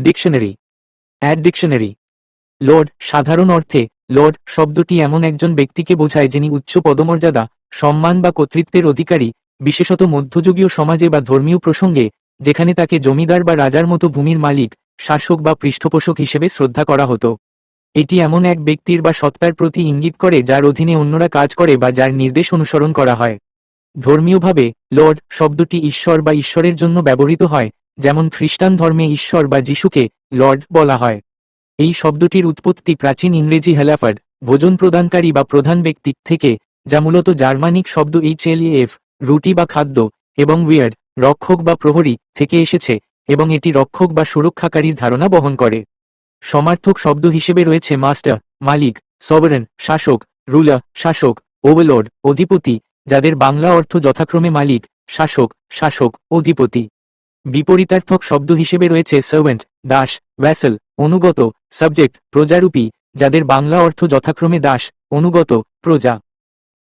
Dictionary. Add dictionary Lord সাধারণ অর্থে Lord শব্দটি এমন একজন ব্যক্তিকে বোঝায় যিনি উচ্চ পদমর্যাদা, সম্মান বা কর্তৃত্বের অধিকারী, বিশেষত মধ্যযুগীয় সমাজে বা ধর্মীয় প্রসঙ্গে, যেখানে তাকে জমিদার বা রাজার মতো ভূমির মালিক, শাসক বা পৃষ্ঠপোষক হিসেবে শ্রদ্ধা করা হতো। এটি এমন এক ব্যক্তির বা সত্তার প্রতি ইঙ্গিত করে যার অধীনে অন্যরা কাজ করে বা যার নির্দেশ অনুসরণ করা হয়। ধর্মীয়ভাবে লর্ড শব্দটি ঈশ্বর বা ঈশ্বরের জন্য ব্যবহৃত হয় যেমন খ্রিস্টান ধর্মে ঈশ্বর বা যিশুকে লর্ড বলা হয়। এই শব্দটির উৎপত্তি প্রাচীন ইংরেজি হেলাফার্ড ভোজন প্রদানকারী বা প্রধান ব্যক্তি থেকে, যা মূলত জার্মানিক শব্দ এইচএলইএফ রুটি বা খাদ্য, এবং উইয়ার্ড রক্ষক বা প্রহরী থেকে এসেছে, এবং এটি রক্ষক বা সুরক্ষাকারীর ধারণা বহন করে। সমার্থক শব্দ হিসেবে রয়েছে মাস্টার, মালিক, সবরেন, শাসক রুলা শাসক ওভারলোড অধিপতি, যাদের বাংলা অর্থ যথাক্রমে মালিক, শাসক শাসক, অধিপতি। বিপরীতার্থক শব্দ হিসেবে রয়েছে সার্ভেন্ট দাস ভ্যাসেল অনুগত সাবজেক্ট প্রজারূপী, যাদের বাংলা অর্থ যথাক্রমে দাস অনুগত, প্রজা।